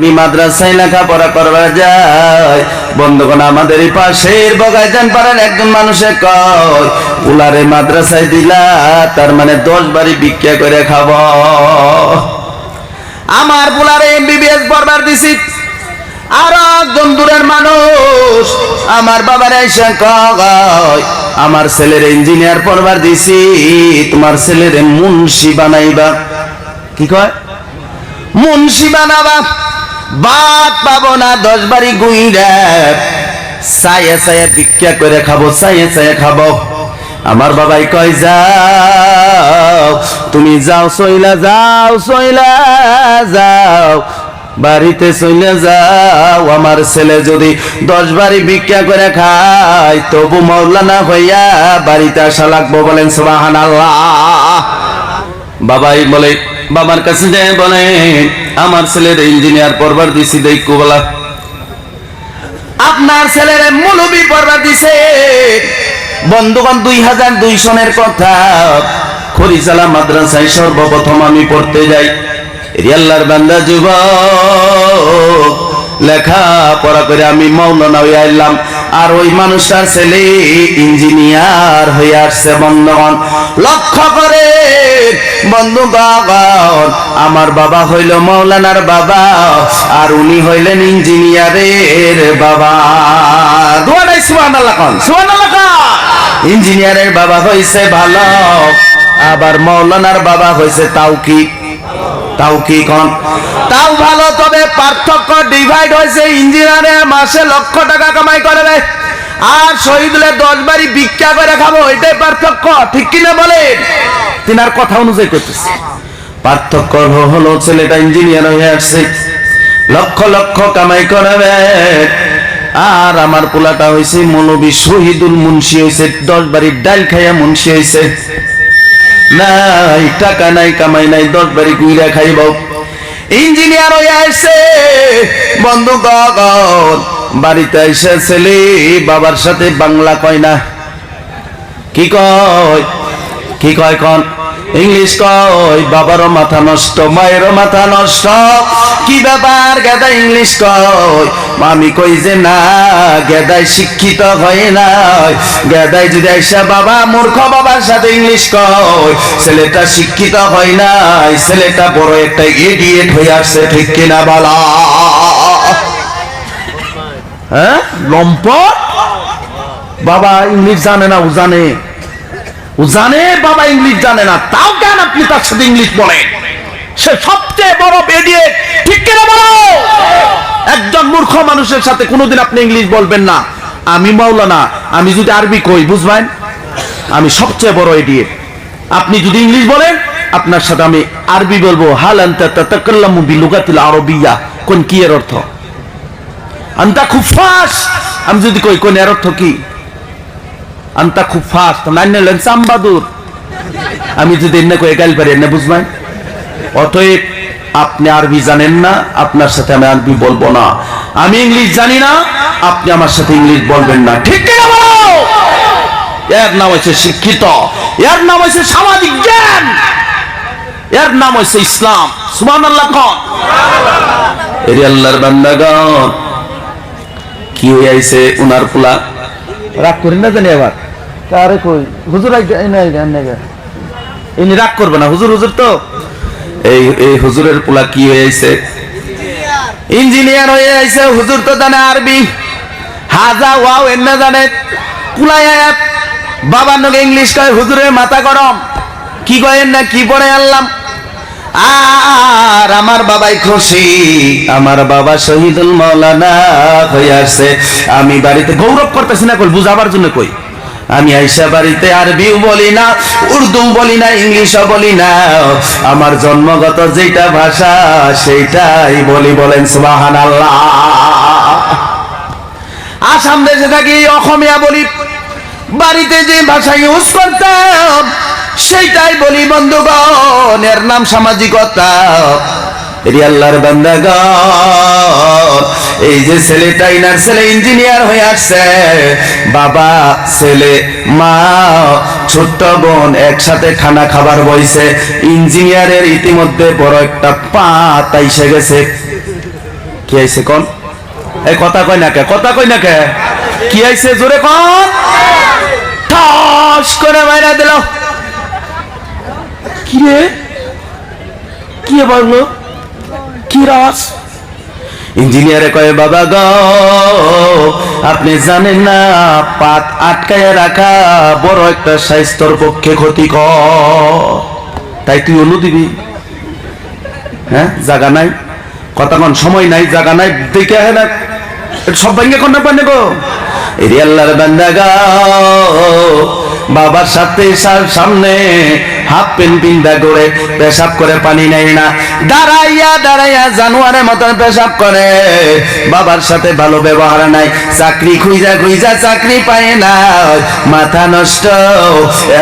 আমি মাদ্রাসায় লেখাপড়া করবার যাই বন্ধুগণ, আমাদের পাশের বগাইজান পাড়ার একজন মানুষে কয়, উলারে মাদ্রাসায় দিলা, তার মানে দশ বাড়ি ভিক্ষা করে খাব। আমার বুলারে এমবিবিএস পড়বার দিছি। আর একজন দূরের মানুষ আমার বাবার এসে কয়, আমার ছেলের ইঞ্জিনিয়ার পড়বার দিছি, তোমার ছেলের মুন্সি বানাইবা। কি কয়? মুন্সি বানাবা। বাদ পাবো না, দশ বাড়ি গুইরা। সায়ে সায়ে ভিক্ষা করে খাব সায়ে সায়ে খাব। আমার বাবাই কয়, যাও, তুমি যাও, সইলা যাও সইলা যাও, বাড়িতে চলে যাও। আমার ছেলে যদি দশ বাড়ি ভিক্ষা করে খায়, তবু মৌলানা হইয়া বাড়িতে আসা লাগবো বলেন সুবাহান আল্লাহ বাবাই বলে বাবার কাছে যায় বলে, আমার ছেলের ইঞ্জিনিয়ার পড়বার দিছি, দেখো বলা। আপনার ছেলের মৌলবী পড়বার দিছে। বন্ধুগণ, দুই হাজার দুই সনের কথা। খরিচালা মাদ্রাসায় সর্বপ্রথম আমি পড়তে যাই। রিয়াল্লার বান্দা যুব লেখা পড়া করে আমি মৌলানা হয়ে আইলাম আর ওই মানুষটার ছেলে ইঞ্জিনিয়ার হয়ে আসছে, বন্ধুগণ। লক্ষ্য করে বন্ধুগণ আমার বাবা হইল মৌলানার বাবা আর উনি হইলেন ইঞ্জিনিয়ারের বাবা। দুয়ারাই সুহান আল্লাহ সুহান ইঞ্জিনিয়ারের বাবা হইছে ভালো আবার মৌলানার বাবা হইছে তাও কি তাও কি কন। তাও ভালো তবে পার্থক্য ডিভাইড হয়েছে ইঞ্জিনিয়ারে মাসে লক্ষ টাকা কামাই করে দেয় আর শহীদলে দশ বাড়ি ভিক্ষা করে খাব, এটাই পার্থক্য, ঠিক কিনা বলেন? তিনার কথা অনুযায়ী করতেছে। পার্থক্য হলো, ছেলেটা ইঞ্জিনিয়ার হয়ে আসছে। লক্ষ লক্ষ কামাই করবে আর আমার পোলাটা হয়েছে মৌলবী শহীদুল মুন্সি হয়েছে দশ বাড়ির ডাল খাইয়া মুন্সি হয়েছে নাই, টাকা নাই, কামাই নাই, দশ বাড়ি কুইরা খাইব। ইঞ্জিনিয়ার হয়ে আসছে, বন্ধু গগন। বাড়িতে এসে ছেলে, বাবার সাথে বাংলা কয় না? কি কয়? কি কয় কন? ইংলিশ কয়, বাবারও মাথা নষ্ট, মায়েরও মাথা নষ্ট। কি ব্যাপার গেদা ইংলিশ কয়? আমি কই যে না, গেদাই শিক্ষিত হয় না গেদাই যদি আইসা বাবা, মূর্খ বাবার সাথে ইংলিশ কয়। ছেলেটা শিক্ষিত হয় নাই, ছেলেটা বড় একটা ইডিয়েট হয়ে আসছে, ঠিক কিনা বলা? হ্যাঁ? লম্পট? বাবা ইংলিশ জানে না, ও জানে। ও জানে, বাবা ইংলিশ জানে না। তাও কেন আপনি তার সাথে ইংলিশ সে সবচেয়ে বড় বেরিয়ে ঠিক কিনা বলো? একজন মূর্খ মানুষের সাথে কোনোদিন আপনি ইংলিশ বলবেন না। আমি মাওলানা, আমি যদি আরবি কই, বুঝবেন? আমি সবচেয়ে বড় এডিয়ে আপনি যদি ইংলিশ বলেন, আপনার সাথে আমি আরবি বলব। হাল আনতা তাতাকাল্লামু বিলুগাতিল আরবিয়া। কোন কি এর অর্থ? আন্তা খুব ফাস্ট আমি যদি কই, কোন এর অর্থ কি? আন্তা খুব নাইন নেলেন সাম্বাদুর। আমি যদি এনে কয়ে গাইল পারি, এনে বুঝবেন অতএব আপনি আরবি জানেন না, আপনার সাথে আমি আরবি বলব না। আমি ইংলিশ জানি না, আপনি আমার সাথে ইংলিশ বলবেন না। ঠিক এর নাম হচ্ছে শিক্ষিত। এর নাম হচ্ছে সামাজিক জ্ঞান। এর নাম হচ্ছে ইসলাম। সুমান আল্লাহ কন। এরি আল্লাহর বান্দাগণ। কি হয়ে আইছে উনার পোলা? রাগ করি না জানি আবার। আরে কই হুজুর ইনি রাগ করবে না হুজুর হুজুর তো। এই এই হুজুরের পোলা কি হয়ে আইছে? ইঞ্জিনিয়ার হয়ে আইছে হুজুর তো জানে আরবি। হাজা ওয়াও এর না জানে। কুলাই আয়াত বাবার নগে ইংলিশ কয় হুজুরের মাথা গরম। কি কয়েন না কি পড়ে আনলাম আর আমার বাবাই খুশি। আমার বাবা শহীদুল মৌলানা হয়ে আসছে। আমি বাড়িতে গৌরব করতেছি না কই, বুঝাবার জন্য কই? আমি আইসা বাড়িতে আরবিও বলি না উর্দু বলি না, ইংলিশও বলি না। আমার জন্মগত যেটা ভাষা, সেইটাই বলি বলেন সুবাহান আল্লাহ আসাম দেশে থাকি অসমীয়া বলি। বাড়িতে যে ভাষা ইউজ করতাম সেইটাই বলি বন্ধুগণ, এর নাম সামাজিকতা। আল্লাহর এই যে ছেলেটা ইনার ছেলে ইঞ্জিনিয়ার হয়ে আসছে, বাবা, ছেলে, মা, ছোট্ট বোন একসাথে খানা খাবার বইছে। ইঞ্জিনিয়ারের ইতিমধ্যে বড় একটা পাত আইসে গেছে। কি আইছে কোন? এই কথা কই না কে? কথা কই না কে? কি আইছে? জোরে কোন? ঠাস করে মাইরা দিল। কি রে কি বলল কি রাস ইঞ্জিনিয়ারে কয়ে, বাবা গো, আপনি জানেন না, পাত আটকায় রাখা বড় একটা স্বাস্থ্যর পক্ষে ক্ষতিকর। তাই তুই অনু দিবি। হ্যাঁ জাগা নাই। কোন, সময় নাই জায়গা নাই, দেখে হ্যাঁ না। সব ভেঙে কোন পানে গো। এরি আল্লাহর বান্দা গো, বাবার সাথে সামনে হাফ পেন পিন্দা করে পেশাব করে পানি নেই না। দাঁড়াইয়া দাঁড়াইয়া জানুয়ারের মতন পেশাব করে। বাবার সাথে ভালো ব্যবহার নাই। চাকরি খুঁজা খুঁজা চাকরি পায় না। মাথা নষ্ট।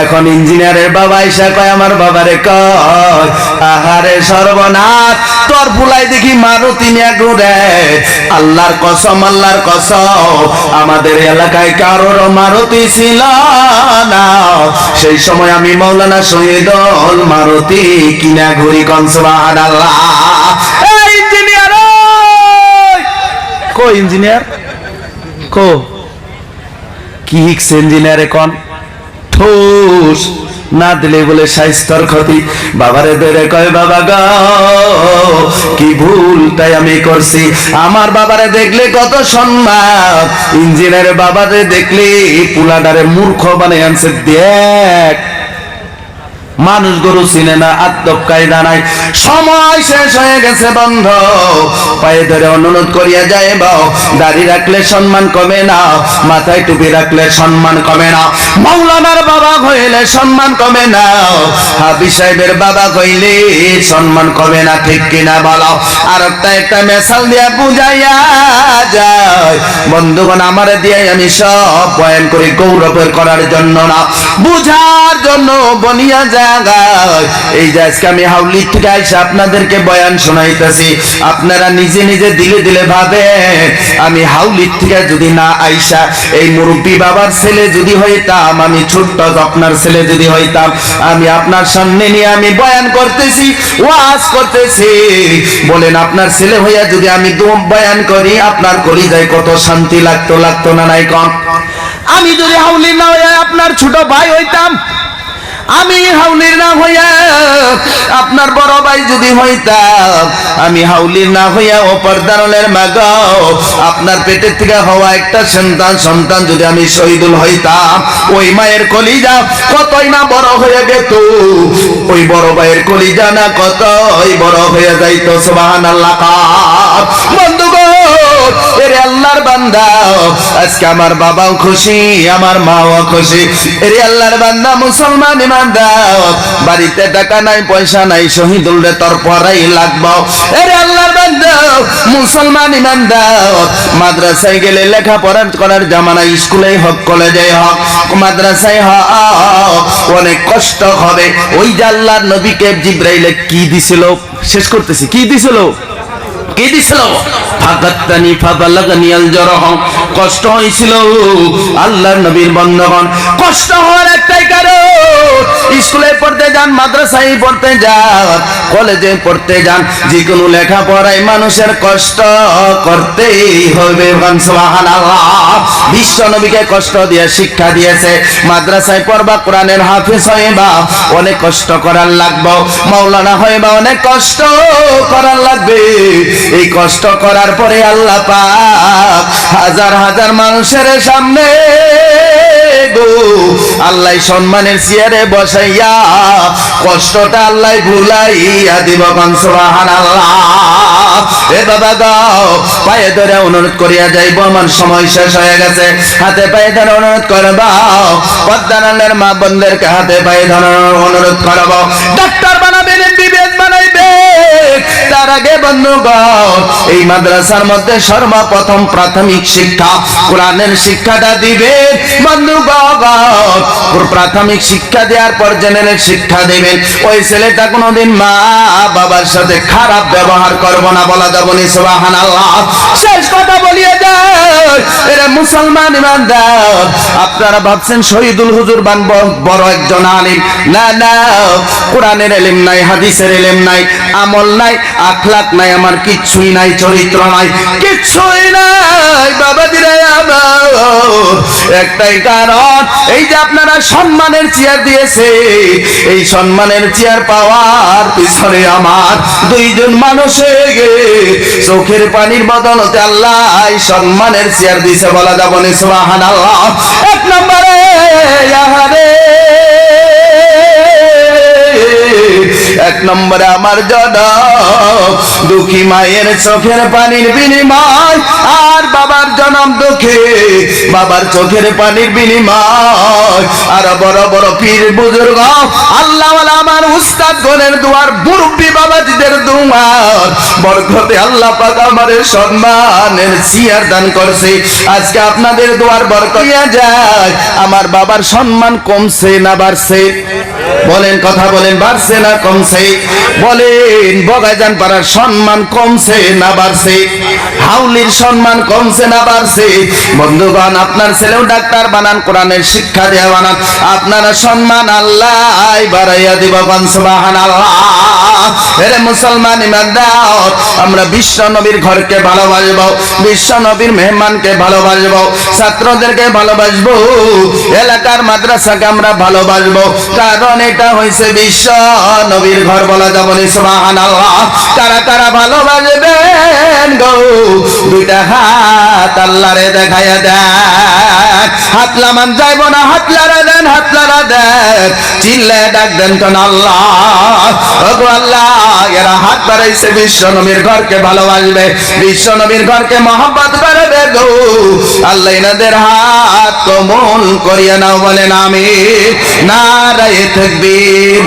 এখন ইঞ্জিনিয়ারের বাবা ইসা কয়, আমার বাবারে কয় আহারে সর্বনাথ তোর ফুলাই দেখি মারুতি নিয়ে ঘুরে। আল্লাহর কসম আল্লাহর কসম। আমাদের এলাকায় কারোর মারুতি ছিল না। সেই সময় আমি মৌলানা শহীদুল মারুতি কিনা ঘুরি কনসবাহান আল্লাহ ইঞ্জিনিয়ার কো ইঞ্জিনিয়ার? কো? কি হিক্স ইঞ্জিনিয়ারে কন ঠোস! না দিলে বলে স্বাস্থ্যর ক্ষতি। বাবারে বেড়ে কয় বাবা গো কি ভুল তাই আমি করছি। আমার বাবারে দেখলে কত সম্মান। ইঞ্জিনিয়ারের বাবারে দেখলে পুলাডারে মূর্খ বানিয়ে আনছে। দেখ। মানুষ গরু চিনে না, আত্মক কায়দা নাই। সময় শেষ হয়ে গেছে বন্ধ। পায়ে ধরে অনুরোধ করিয়া যায় বাও। দাড়ি রাখলে সম্মান কমে না, মাথায় টুপি রাখলে সম্মান কমে না। মৌলানার বাবা হইলে সম্মান কমে না হাবি সাহেবের বাবা কইলে সম্মান কমে না, ঠিক কিনা বলো? আর একটা একটা মেশাল দিয়া বুঝাইয়া যায়। বন্ধুগণ, আমারে দিয়ে আমি সব বয়ান করি, গৌরবের করার জন্য না। বুঝার জন্য বনিয়া জায়গায় এই যে আজকে আমি হাউলি থেকে আপনাদেরকে বয়ান শোনাইতেছি, আপনারা নিজে নিজে দিলে দিলে ভাবে আমি হাউলির থেকে যদি না আইসা, এই মুরব্বী বাবার ছেলে যদি হইতাম, আমি ছোট্ট আপনার ছেলে যদি হইতাম, আমি আপনার সামনে নিয়ে আমি বয়ান করতেছি, ওয়াজ করতেছি। বলেন, আপনার ছেলে হইয়া যদি আমি বয়ান করি, আপনার করি যায় কত শান্তি লাগতো লাগতো না নাই কম? আমি যদি হাউলি না হইয়া আপনার ছোট ভাই হইতাম আমি হাউলির না হইয়া, আপনার বড় ভাই যদি হইতাম, আমি হাউলির না হইয়া ও পর্দারলের মাগ, আপনার পেটের থেকে হওয়া একটা সন্তান সন্তান যদি আমি শহীদুল হইতাম, ওই মায়ের কলিজা কতই না বড় হয়ে গেত ওই বড় ভাইয়ের কলিজা না কতই বড় হয়ে যাইতো? সুবাহান আল্লাহ বন্ধুগণ আল্লাহর বান্দা। আজকে আমার বাবাও খুশি, আমার মাও খুশি। এরে আল্লাহর বান্দা, মুসলমান ইমানদার। বাড়িতে টাকা নাই, পয়সা নাই, শহীদুল রে তোর পরাই লাগবো। এরে আল্লাহর বান্দা, মুসলমান ইমানদার। মাদ্রাসায় গেলে লেখাপড়া করার জামানা স্কুলে হোক, কলেজে হোক, মাদ্রাসায় হোক। অনেক কষ্ট হবে। ওই যে আল্লাহর নবীকে জিব্রাইলে কি দিছিল? শেষ করতেছি, কি দিছিল? কি দিছিল? ফাকাত্তানি ফাবালাগানি আল জরহ কষ্ট হয়েছিল আল্লাহর নবীর বন্ধগণ। কষ্ট হওয়ার একটাই কারণ, স্কুলে পড়তে যান, মাদ্রাসায় পড়তে যান, কলেজে পড়তে যান, যে কোনো লেখাপড়ায় মানুষের কষ্ট করতেই হবে বিশ্ব নবীকে কষ্ট দিয়ে শিক্ষা দিয়েছে। মাদ্রাসায় পড়বা, কোরআনের হাফিজ হইবা, অনেক কষ্ট করার লাগবে। মাওলানা হইবা, অনেক কষ্ট করার লাগবে। এই কষ্ট করার পরে আল্লাহ পাক হাজার হাজার মানুষের সামনে গো, আল্লাহ সম্মানের চেয়ারে বসাইয়া কষ্টটা আল্লাহ ভুলাইয়া দিব সুবহান আল্লাহ এ পায়ে ধরে অনুরোধ করিয়া যাইব, আমার সময় শেষ হয়ে গেছে। হাতে পায়ে ধরে অনুরোধ করবা পদ্মানের মা বোনদেরকে হাতে পায়ে ধরে অনুরোধ করব। ডাক্তার বানাবেন, বিবেক বানাইবে তার আগে বন্ধুগণ, এই মাদ্রাসার মধ্যে সর্বপ্রথম প্রাথমিক শিক্ষা, কোরআনের শিক্ষাটা দিবে বন্ধুগণ। প্রাথমিক শিক্ষা দেওয়ার পর জেনারেল শিক্ষা দিবেন। ওই ছেলেটা কোনোদিন মা বাবার সাথে খারাপ ব্যবহার করব না বলা যাব নি, সুবহানাল্লাহ। শেষ কথা বলিয়ে যায় এরা মুসলমান ইমানদার। আপনারা ভাবছেন শহীদুল হুজুর বান বড় একজন আলিম। না না, কোরআনের এলেম নাই, হাদিসের এলেম নাই। আমল নাই আখলাক নাই, আমার কিচ্ছুই নাই, চরিত্র নাই, কিচ্ছুই নাই, বাবা আমার। একটাই কারণ, এই যে আপনারা সম্মানের চেয়ার দিয়েছে, এই সম্মানের চেয়ার পাওয়ার পিছনে আমার দুইজন মানুষে চোখের পানির বদলতে আল্লাহ সম্মানের চেয়ার দিছে বলা যাব না সুবাহান আল্লাহ এক নম্বরে ইয়াহারে এক নম্বরে আমার জন্য দুঃখী মায়ের চোখের পানির বিনিময়, আর বাবার জনম দুঃখে বাবার চোখের পানির বিনিময়। আর বড় বড় পীর বুজুর্গ আল্লাহ আমার উস্তাদ গণের দুয়ার, মুরব্বী বাবাজিদের দুয়ার। বরকতে আল্লাহ পাক আমার সম্মানের চেয়ার দান করছে। আজকে আপনাদের দুয়ার বরকতিয়া যায়, আমার বাবার সম্মান কমছে না বাড়ছে। বলেন কথা বলেন, বাড়ছে না, কমছে। বলেন বগাইজান পাড়ার সম্মান কমছে না বাড়ছে। হাউলির সম্মান কমছে না বাড়ছে। বন্ধুগণ, আপনার ছেলেও ডাক্তার বানান, কোরআনের শিক্ষা দেওয়া বানান। আপনারা সম্মান আল্লাহ বাড়াইয়া দিব সুবাহান আল্লাহ এরে মুসলমান আমরা বিশ্ব নবীর ঘরকে ভালোবাসবো, বিশ্ব নবীর মেহমানকে ভালোবাসবো, ছাত্রদেরকে ভালোবাসবো, এলাকার মাদ্রাসাকে আমরা ভালোবাসবো, কারণ এটা হয়েছে বিশ্ব নবীর ঘর বলা যাব আল্লাহ কারা কারা ভালোবাসবেন গো? দুইটা হাত আল্লাহরে দেখাইয়া দেন। হাত যাইব না হাত দেন হাত দেন। চিল্লে ডাক দেন আল্লাহ। এরা হাত বাড়াইছে, বিশ্ব নবীর ঘরকে ভালোবাসবে। বিশ্ব নবীর ঘরকে মহব্বত করবে গো। আল্লাহ এনাদের হাত কমল করিয়া নাও, বলেন আমি নারায়ে থাকবীর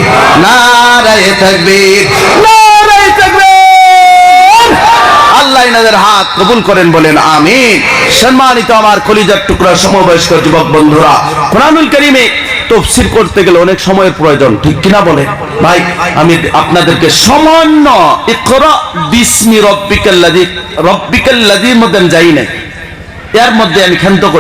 নারায়ে থাকবীর নারায়ে থাকবীর আল্লাহ এনাদের হাত কবুল করেন বলেন, আমিন। সম্মানিত আমার কলিজার টুকরা সমবয়স্ক যুবক বন্ধুরা, কোরআনুল কারিমে তফসির করতে গেলে অনেক সময়ের প্রয়োজন, ঠিক কিনা বলে ভাই, আমি আপনাদেরকে সামান্য ইকরা বিসমি রব্বিকাল্লাযী রব্বিকাল্লাযীর মধ্যে যাই নাই। এর মধ্যে আমি ক্ষান্ত করে